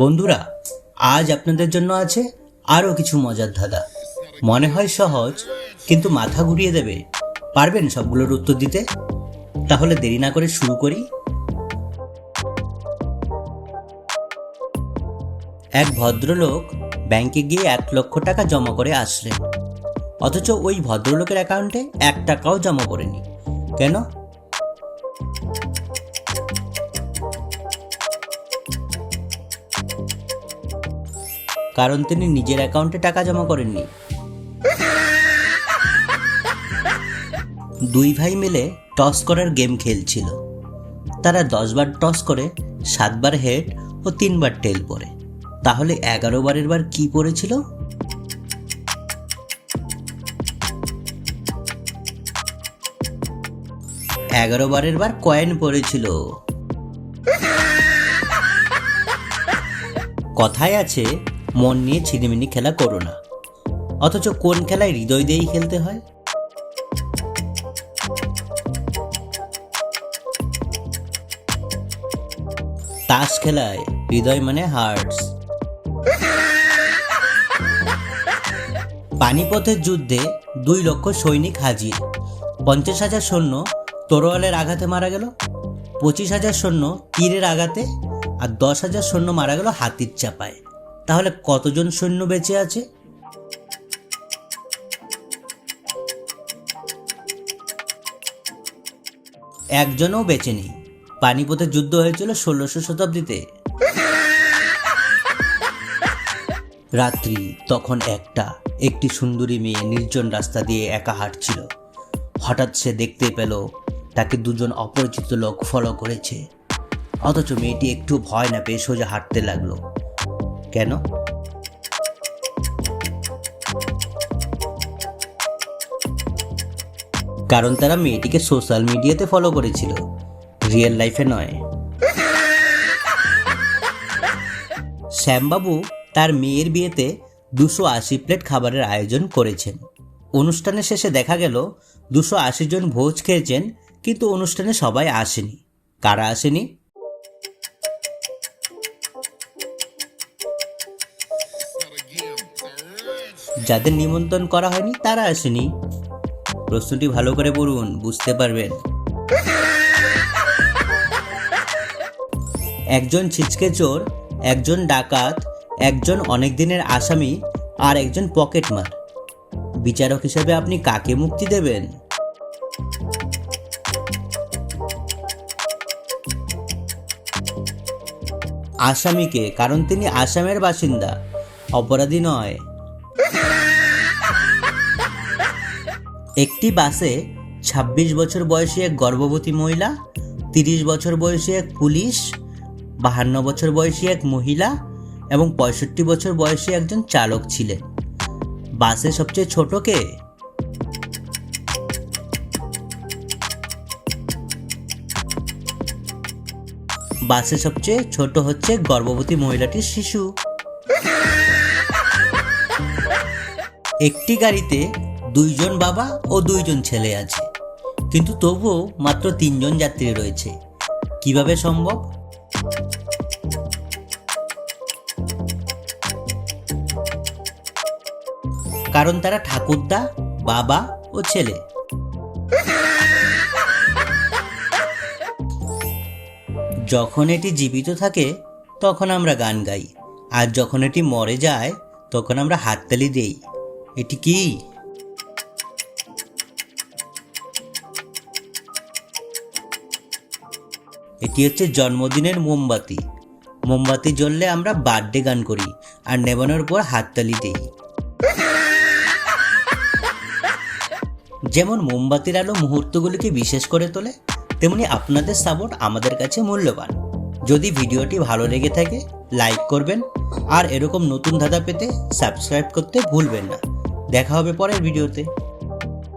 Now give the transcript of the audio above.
বন্ধুরা, আজ আপনাদের জন্য আছে আরও কিছু মজার ধাঁধা। মনে হয় সহজ, কিন্তু মাথা ঘুরিয়ে দেবে। পারবেন সবগুলোর উত্তর দিতে? তাহলে দেরি না করে শুরু করি। এক ভদ্রলোক ব্যাংকে গিয়ে এক লক্ষ টাকা জমা করে আসলেন। অথচ ওই ভদ্রলোকের অ্যাকাউন্টে এক টাকাও জমা করেনি। কেন? কারণ তিনি নিজের অ্যাকাউন্টে টাকা জমা করেননি। দুই ভাই মিলে টস করার গেম খেলছিল। তারা দশবার টস করে, সাতবার হেড ও তিনবার টেল পরে। তাহলে এগারো বারের বার কি পড়েছিল? এগারো বারের বার কয়েন পড়েছিল। কথায় আছে মন নিয়ে ছিনিমিনি খেলা করো না। অথচ কোন খেলায় হৃদয় দিয়েই খেলতে হয়? তাস খেলায় হৃদয় মানে হার্টস পানিপথের যুদ্ধে দুই লক্ষ সৈনিক হাজির। পঞ্চাশ হাজার সৈন্য তরোয়ালের আঘাতে মারা গেল, পঁচিশ হাজার সৈন্য তীরের আঘাতে, আর দশ হাজার সৈন্য মারা গেল হাতির চাপায়। তাহলে কতজন সৈন্য বেঁচে আছে? একজনও বেঁচে নেই। পানিপথে যুদ্ধ হয়েছিল ষোলোশো শতাব্দীতে। রাত্রি তখন একটা। একটি সুন্দরী মেয়ে নির্জন রাস্তা দিয়ে একা হাঁটছিল। হঠাৎ সে দেখতে পেল, তাকে দুজন অপরিচিত লোক ফলো করেছে। অথচ মেয়েটি একটু ভয় না পেয়ে সোজা হাঁটতে লাগল। কেন? কারণ তারা মেয়েটিকে সোশ্যাল মিডিয়াতে ফলো করেছিল। রিয়েল লাইফে নয়। শ্যামবাবু তার মেয়ের বিয়েতে দুশো আশি প্লেট খাবারের আয়োজন করেছেন। অনুষ্ঠানের শেষে দেখা গেল, দুশো আশি জন ভোজ খেয়েছেন, কিন্তু অনুষ্ঠানে সবাই আসেনি। কারা আসেনি? যাদের নিমন্ত্রণ করা হয়নি, তারা আসেনি। প্রশ্নটি ভালো করে পড়ুন, বুঝতে পারবেন। একজন ছিচকে চোর, একজন ডাকাত, একজন অনেক দিনের আসামি, আর একজন পকেটমার। বিচারক হিসেবে আপনি কাকে মুক্তি দেবেন? আসামিকে, কারণ তিনি আসামের বাসিন্দা, অপরাধী নয়। একটি বাসে ২৬ বছর বয়সী এক গর্ভবতী মহিলা, তিরিশ বছর বয়সী এক পুলিশ, বাহান্ন বছর বয়সী এক মহিলা এবং পঁয়ষট্টি বছর বয়সী একজন চালক ছিলেন। বাসে সবচেয়ে ছোট কে? বাসে সবচেয়ে ছোট হচ্ছে গর্ভবতী মহিলাটির শিশু। একটি গাড়িতে দুইজন বাবা ও দুইজন ছেলে আছে। কিন্তু তবুও মাত্র তিনজন যাত্রী রয়েছে। কীভাবে সম্ভব? কারণ তারা ঠাকুরদা, বাবা ও ছেলে। যখন এটি জীবিত থাকে, তখন আমরা গান গাই। আর যখন এটি মরে যায়, তখন আমরা হাততালি দেই। এটি কি? এটি হচ্ছে জন্মদিনের মোমবাতি। মোমবাতি জ্বললে আমরা বার্থডে গান করি আর নেবানোর পর হাততালি দিই। যেমন মোমবাতির আলো মুহূর্তগুলিকে বিশেষ করে তোলে, তেমনি আপনাদের সাপোর্ট আমাদের কাছে মূল্যবান। যদি ভিডিওটি ভালো লেগে থাকে লাইক করবেন আর এরকম নতুন ধাঁধা পেতে সাবস্ক্রাইব করতে ভুলবেন না। দেখা হবে পরের ভিডিওতে।